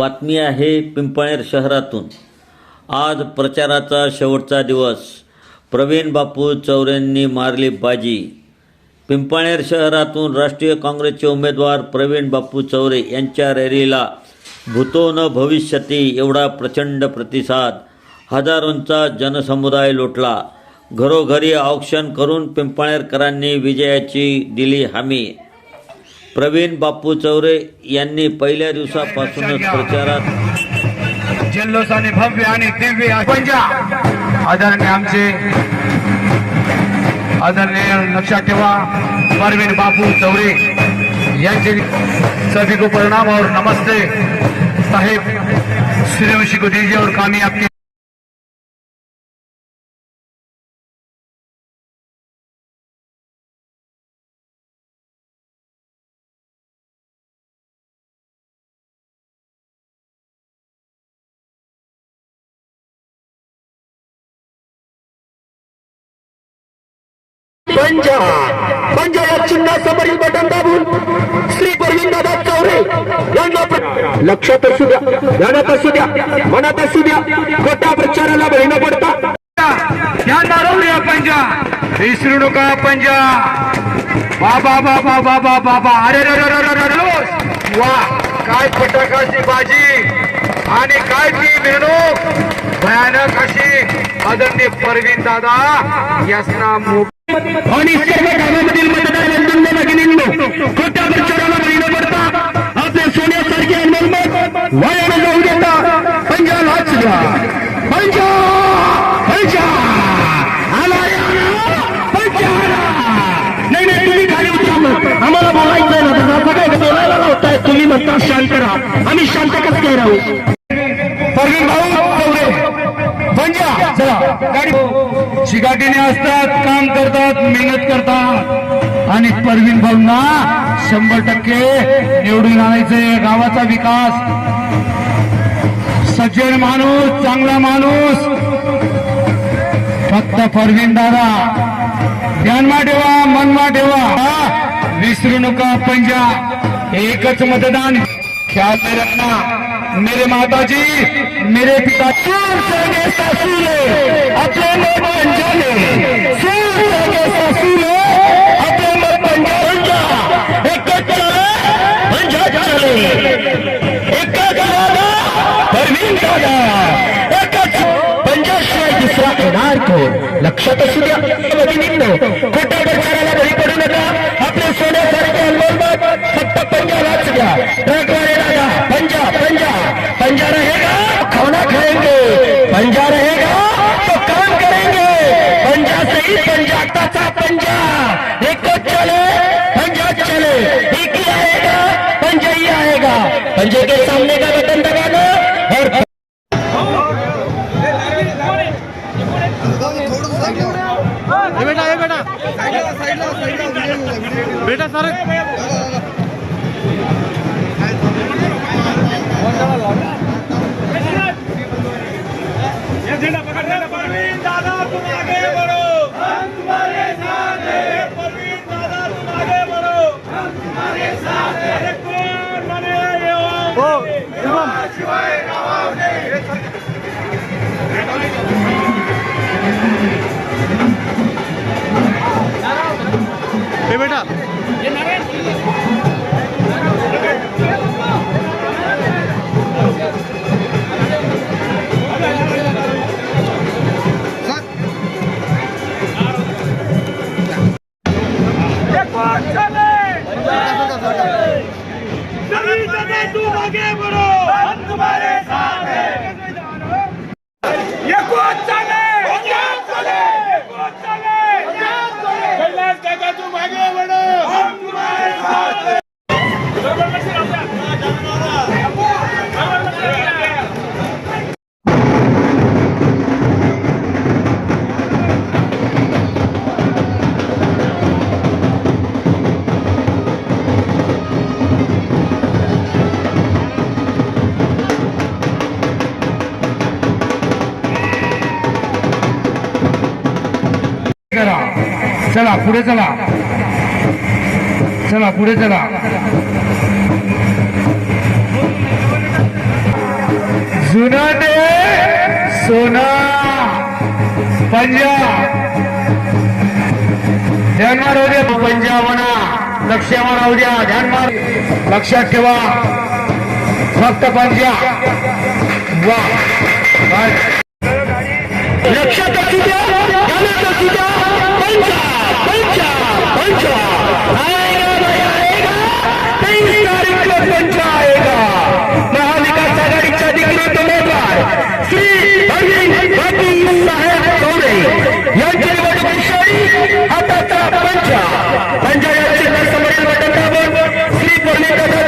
बातमी आहे पिंपळेर शहरातून. आज प्रचाराचा शेवटचा दिवस. प्रवीण बापू चौऱ्यांनी मारली बाजी. पिंपळेर शहरातून राष्ट्रीय काँग्रेसचे उमेदवार प्रवीण बापू चौरे यांच्या रॅलीला भूतो न भविष्यती एवढा प्रचंड प्रतिसाद. हजारोंचा जनसमुदाय लोटला. घरोघरी औक्षण करून पिंपळेरकरांनी विजयाची दिली हमी. प्रवीण बापू चौरे यांनी पहिल्या दिवसापासूनच प्रचारात जल्लोषाने भव्य आणि दिव्य आदरणीय आमचे आदरणीय लक्षात ठेवा प्रवीण बापू चौरे यांचे सभी को प्रणाम और नमस्ते. साहेब सूर्यवंशी को दीजिए और कामी पंजा पंजा या चिन्हासमोरील बटन दाबून श्री गोविंददादा चौरे यांना लक्षात असू द्या ध्यानात असू द्या मनात असू द्या खोट्या प्रचाराला बहिण पडता. ध्यान मारवूया पंजा विसरू नका पंजा. बाबा बाबा बाबा बाबा. अरे रे वा काय फटाकाची बाजी. आणि काय ती मिरवणूक. भयानक अशी आदरणीय परवीन दादा यासना मो आणि सर्व गावामधील मतदार बंधूंना भगिनींनो खोट्या प्रचाराला बळी न पडता. आपल्या सोन्यासारखे अनमोल वायाला जाऊ देता. पंजा लाच पंजा! पंजा! आला पंजा नाही नाही तुम्ही खाली उतरा मग. आम्हाला बोलायचंय ना. दादा असं काय बोलायला लावताय? तुम्ही म्हणता शांत राहा. आम्ही शांत कसं काय राहू परवीन भाऊ चौरे पंजा चला गाडी असतात काम करतात मेहनत करतात. आणि परवीन भाऊंना शंभर टक्के निवडून आणायचे गावाचा विकास. सज्जन माणूस चांगला माणूस. फक्त परवीन दादा. ध्यानमा ठेवा मनमा ठेवा. हा, विसरू नका पंजा एकच मतदान. ख्याल में रखना मेरे माता जी मेरे पिता सूर सगे सासूले आपले मत पंजाले सूर सगे सासूले आपले मत पंजा पंजा एकच चले पंजा चले एकच दादा परवीन दादा एकच पंजाशिवाय दुसरा येणार कोण लक्षात असू द्या भगिनींनो खोट्या प्रचाराला बळी पडू नका आपले सोन्यासारखे अनमोल मत फक्त पंजालाच द्या म्हणजे पंजे के सामने का बटन दबा दो और बेटा बेटा. बेटा सर आगे बढ़ो चला पुढे चला. चला पुढे चला. जुना दे सोना पंजाब ध्यानमार राहू द्या पंजाब म्हणा. लक्षावर राहू द्या ध्यानमार लक्षात ठेवा. फक्त पंजाब वा. लक्षात असू द्या ध्यानात असू द्या. पंजाब पंजाब पंजाब आएगा भाई आएगा तेईस तारीख को पंजाब आएगा महाविकास आघाडीच्या अधिकृत उमेदवार श्री अरविंद बाबू साहेब चौरे यांची निवडणूक विषयी हाताचा पंजाब श्री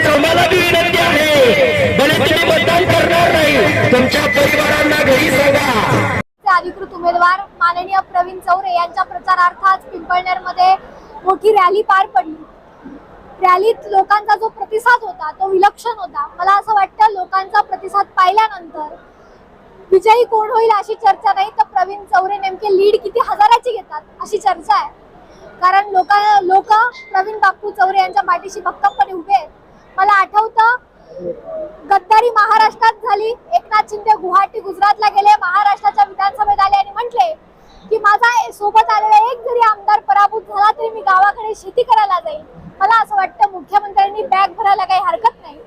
चौमाला विनंती आहे. भले तुम्ही मतदान करणार नाही. तुमच्या परिवारांना घरी सांगा. अधिकृत उमेदवार माननीय प्रवीण चौरे यांच्या प्रचारार्थ आज पिंपळनेरमध्ये मोठी रॅली पार पडली. रॅलीत लोकांचा जो प्रतिसाद होता तो विलक्षण होता. मला असं वाटतं लोकांचा प्रतिसाद पाहिल्यानंतर विजयी कोण होईल अशी चर्चा नाही तर प्रवीण चौरे नेमके लीड किती हजाराची घेतात अशी चर्चा आहे. कारण लोक लोक प्रवीण बापू चौरे यांच्या पाठीशी भक्कमपणे उभे आहेत. मला आठवतं गद्दारी महाराष्ट्रात झाली. एकनाथ शिंदे गुवाहाटी गुजरातला गेले. महाराष्ट्राच्या विधानसभेत आले आणि म्हटले की माझा सोबत आलेला एक जरी आमदार पराभूत झाला तरी मी गावाकडे शेती करायला जाईल मला असं वाटतं मुख्यमंत्र्यांनी बॅग भरायला काही हरकत नाही.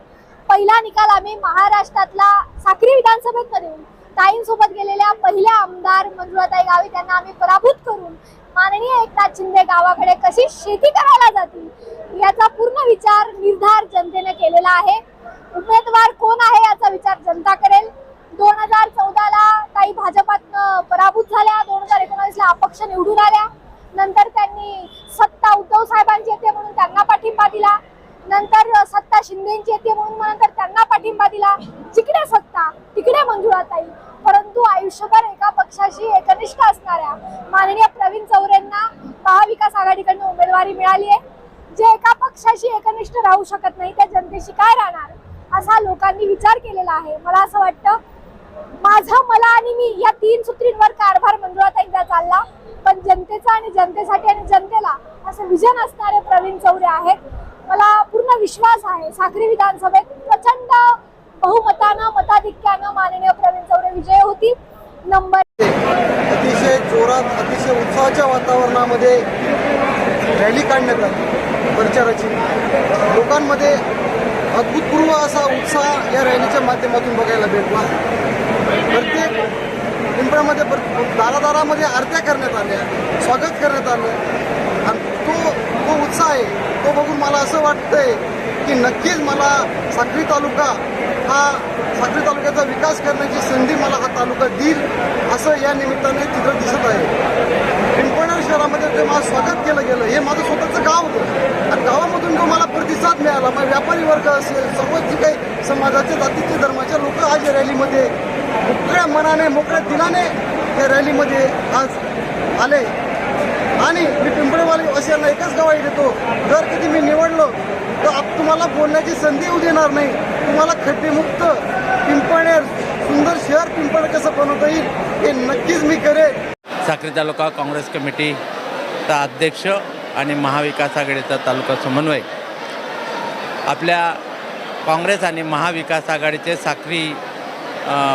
पहिला निकाल आम्ही महाराष्ट्रातला साक्री विधानसभेत देऊ ताईंसोबत गेलेल्या पहिल्या आमदार मंजुळाताई गावी त्यांना आम्ही पराभूत करून माननीय एकनाथ शिंदे गावाकडे कशी शेती करायला जातील याचा पूर्ण विचार निर्धार जनतेने केलेला आहे. उमेदवार कोण आहे याचा विचार जनता करेल. दोन हजार चौदाला काही भाजपात पराभूत झाल्या. दोन हजार एकोणावीसला अपक्ष निवडून आल्या. नंतर त्यांनी सत्ता उद्धव साहेबांची येते म्हणून त्यांना पाठिंबा दिला. नंतर सत्ता शिंदेची येते म्हणून मग नंतर त्यांना पाठिंबा दिला. जिकडे सत्ता तिकडे मंजुळाताई. आयुष्यभर एका पक्षाशी एकनिष्ठ असणाऱ्या माननीय प्रवीण चौरेंना महाविकास आघाडीकडनं उमेदवारी मिळाली आहे. जे एका पक्षाशी एकनिष्ठ राहू शकत नाही त्या जनतेशी काय राहणार? असा लोकांनी विचार केलेला आहे. मला असं वाटतं माझं मला आणि मी या तीन सूत्रींवर कारभार मंजुळात एकदा चालला पण जनतेचा आणि जनतेसाठी आणि जनतेला असं विजन असणारे प्रवीण चौरे आहेत. मला पूर्ण विश्वास आहे साखरी विधानसभेत प्रचंड बहुमतानं मताधिक्यानं माननीय प्रवीण चौरे विजय नंबर अतिशय जोरात अतिशय उत्साहाच्या वातावरणामध्ये रॅली काढण्यात आली. प्रचाराची. लोकांमध्ये अभूतपूर्व असा उत्साह या रॅलीच्या माध्यमातून बघायला भेटला. प्रत्येक पिंपळामध्ये प्र- दारादारामध्ये आरत्या करण्यात आल्या स्वागत करण्यात आलं. आणि तो तो उत्साह आहे तो बघून मला असं वाटतंय की नक्कीच मला साक्री तालुका हा साक्री तालुक्याचा विकास करण्याची संधी मला हा तालुका देईल असं या निमित्ताने चित्र दिसत आहे. पिंपळनेर शहरामध्ये जे माझं स्वागत केलं गेलं हे माझं स्वतःचं गाव होतं. आणि गावामधून जो मला प्रतिसाद मिळाला मग व्यापारी वर्ग असेल सर्व जे काही समाजाचे जातीचे धर्माचे लोक आज या रॅलीमध्ये मोकळ्या मनाने मोकळ्या दिलाने या रॅलीमध्ये आज आले. आणि मी पिंपळेवाली अशांना एकच गवाही देतो. जर कधी मी निवडलो तर आप तुम्हाला बोलण्याची संधी येऊ देणार नाही. तुम्हाला खड्डेमुक्त पिंपळनेर सुंदर शहर पिंपळ कसं बनवता येईल हे नक्कीच मी करेन. साक्री तालुका काँग्रेस कमिटीचा अध्यक्ष आणि महाविकास आघाडीचा तालुका समन्वय. आपल्या काँग्रेस आणि महाविकास आघाडीचे साक्री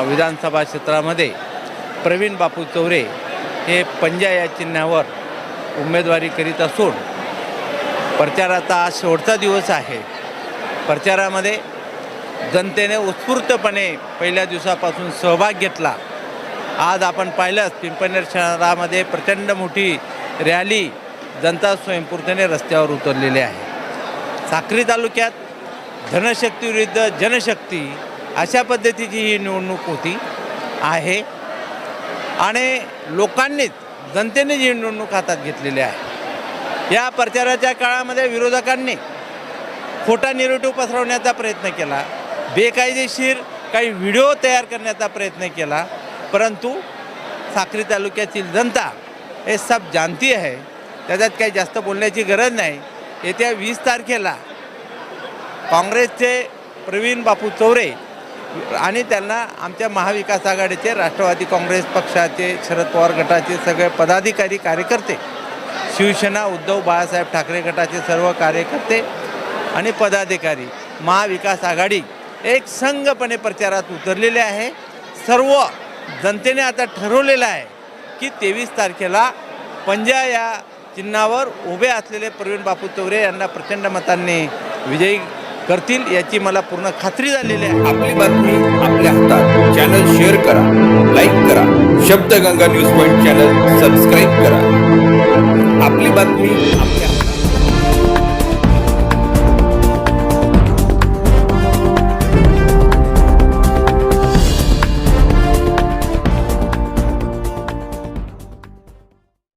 विधानसभा क्षेत्रामध्ये प्रवीण बापू चौरे हे पंजा या चिन्हावर उमेदवारी करीत असून प्रचाराचा आज शेवटचा दिवस आहे. प्रचारामध्ये जनतेने उत्स्फूर्तपणे पहिल्या दिवसापासून सहभाग घेतला. आज आपण पाहिलंच पिंपनेर शहरामध्ये प्रचंड मोठी रॅली जनता स्वयंपूर्तीने रस्त्यावर उतरलेली आहे. साक्री तालुक्यात धनशक्ती विरुद्ध जनशक्ती अशा पद्धतीची ही निवडणूक होती आहे. आणि लोकांनीच जनतेने ही निवडणूक हातात घेतलेली आहे. या प्रचाराच्या काळामध्ये विरोधकांनी खोटा निरेटिव्ह पसरवण्याचा प्रयत्न केला बेकायदेशीर काही व्हिडिओ तयार करण्याचा प्रयत्न केला परंतु साक्री तालुक्यातील जनता हे सब जानती आहे त्याच्यात काही जास्त बोलण्याची गरज नाही. येत्या वीस तारखेला काँग्रेसचे प्रवीण बापू चौरे आणि त्यांना आमच्या महाविकास आघाडीचे राष्ट्रवादी काँग्रेस पक्षाचे शरद पवार गटाचे सगळे पदाधिकारी कार्यकर्ते शिवसेना उद्धव बाळासाहेब ठाकरे गटाचे सर्व कार्यकर्ते आणि पदाधिकारी महाविकास आघाडी एक संघपणे प्रचारात उतरलेले आहे. सर्व जनतेने आता ठरवलेलं आहे की तेवीस तारखेला पंजा या चिन्हावर उभे असलेले प्रवीण बापू चौरे यांना प्रचंड मतांनी विजयी करतील याची मला पूर्ण खात्री झालेली आहे. आपली बातमी आपल्या हातात. चॅनल शेअर करा लाईक करा. Shabdganga news point channel subscribe करा. आपली बातमी आपल्या